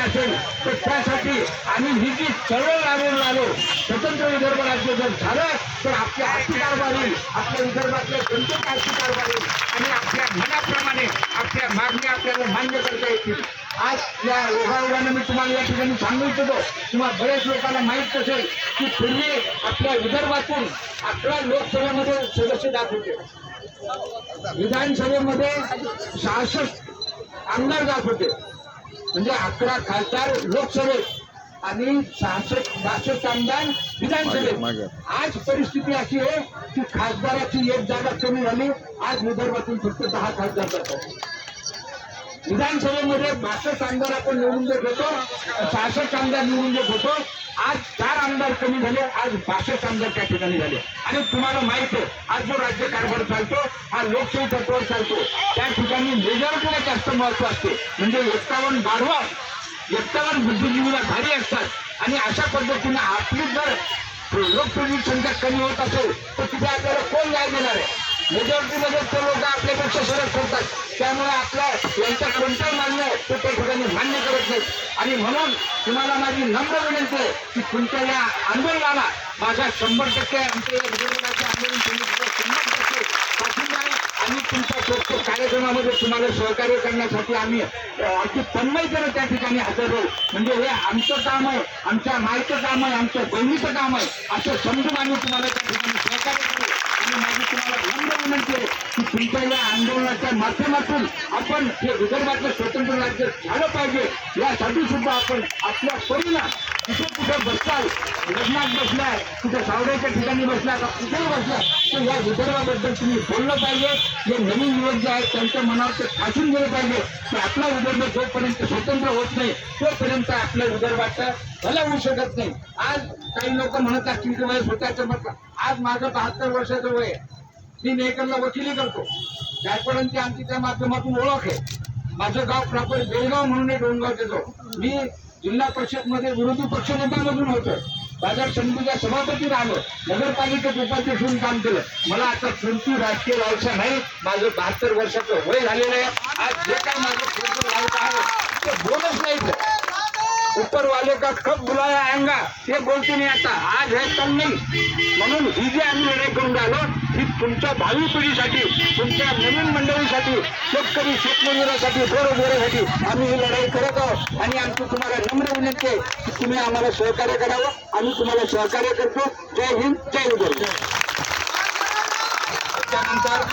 असेल. तर त्यासाठी आम्ही ही जी चळवळ राबवून आलो स्वतंत्र विदर्भ राज्य जर झालं तर आपल्या आर्थिक कारभारी आपल्या विदर्भातले कोणते आर्थिक कारभारी आणि आपल्या मनाप्रमाणे आपल्या मागण्या आपल्याला मान्य करता येतील. आज या ओघाओघानं मी तुम्हाला या ठिकाणी सांगू इच्छितो. किंवा बऱ्याच लोकांना माहीत असेल की पूर्वी आपल्या विदर्भातून अकरा लोकसभेमध्ये सदस्य जात होते. विधानसभेमध्ये सहासष्ट आमदार जात होते. म्हणजे अकरा खासदार लोकसभेत आणि सहासष्ट बासष्ट आमदार विधानसभेत. आज परिस्थिती अशी आहे की खासदाराची एक जागा कमी झाली. आज विदर्भातून फक्त दहा खासदार जातात. विधानसभेमध्ये बासष्ट आमदार आपण निवडून देत होतो. सहासष्ट आमदार निवडून देत होतो. आज चार आमदार कमी झाले. आज बासष्ट आमदार त्या ठिकाणी झाले. आणि तुम्हाला माहीत आहे आज जो राज्य कारभार चालतो हा लोकशाही तत्वावर चालतो. त्या ठिकाणी मेजॉरिटीला जास्त महत्त्व असते? म्हणजे एक्कावन्न बारवा एक्कावन्न बुद्धिजीवीला भारी असतात. आणि अशा पद्धतीने आपली जर लोकप्रतिनिधी संख्या कमी होत असेल तर तिथे आपल्याला कोण न्याय देणार आहे? मेजॉरिटीमध्ये ते लोक आपल्यापेक्षा सरस करतात. त्यामुळे आपल्या यांच्या कोणत्याही मान्य आहे ते त्या ठिकाणी मान्य करत नाहीत. आणि म्हणून तुम्हाला माझी नम्र विनंती आहे की तुमच्या या आंदोलनाला माझा शंभर टक्के आमच्या या आंदोलन आम्ही शंभर टक्के पाठिंबा आहे. तुमच्या प्रत्येक कार्यक्रमामध्ये तुम्हाला सहकार्य करण्यासाठी आम्ही अगदी तन्मयतेने त्या ठिकाणी हजर राहू. म्हणजे हे आमचं काम आहे आमच्या मायचं काम आहे आमच्या बहिणीचं काम आहे असं समजून आम्ही तुम्हाला त्या ठिकाणी सहकार्य करू. आणि माझी तुम्हाला विनंती आहे की तुमच्या या आंदोलनाच्या माध्यमातून आपण हे विदर्भातलं स्वतंत्र राज्य झालं पाहिजे. यासाठी सुद्धा आपण आपल्या परीला कुठे कुठे बसताल लग्नात बसलाय कुठे सावड्याच्या ठिकाणी बसला का कुठेही बसलाय तर या विदर्भाबद्दल तुम्ही बोललं पाहिजे जे नवीन युवक जे आहेत त्यांच्या मनावर ते ठासून गेलं पाहिजे की आपला विदर्भ जोपर्यंत स्वतंत्र होत नाही तोपर्यंत आपल्या विदर्भाचं भलं होऊ शकत नाही आज काही लोक म्हणत असतील की वय स्वतःचं म्हटलं आज माझं बहात्तर वर्षाचं वय आहे. मी मेकरला वकिली करतो. गायकवाडांची आमची त्या माध्यमातून ओळख आहे. माझं गाव प्रॉपर बेळगाव म्हणून एक डोंगाव देतो. मी जिल्हा परिषदमध्ये विरोधी पक्षनेत्यामधून होत. बाजार समितीचा सभापती राहिलो नगरपालिकेत उपाध्यक्ष म्हणून काम केलं. मला आता कोणती राजकीय लालसा नाही. माझं बहात्तर वर्षाचं वय झालेलं आहे. आज जे काय माझं लावत आहे ते बोलच नाही ऊपर वाले का कब बुलाया आएगा? हे बोलते नाही आता। आज है कल नाही म्हणून ही जी आम्ही लढाई करून राहिलो ही तुमच्या भावी पिढीसाठी तुमच्या नवीन मंडळीसाठी शेतकरी शेतमजुरासाठी बेरोजगारासाठी आम्ही ही लढाई करत आहोत. आणि आमची तुम्हाला नम्र विनंती आहे की तुम्ही आम्हाला सहकार्य करावं. आम्ही तुम्हाला सहकार्य करतो. जय हिंद जय उदय त्यानंतर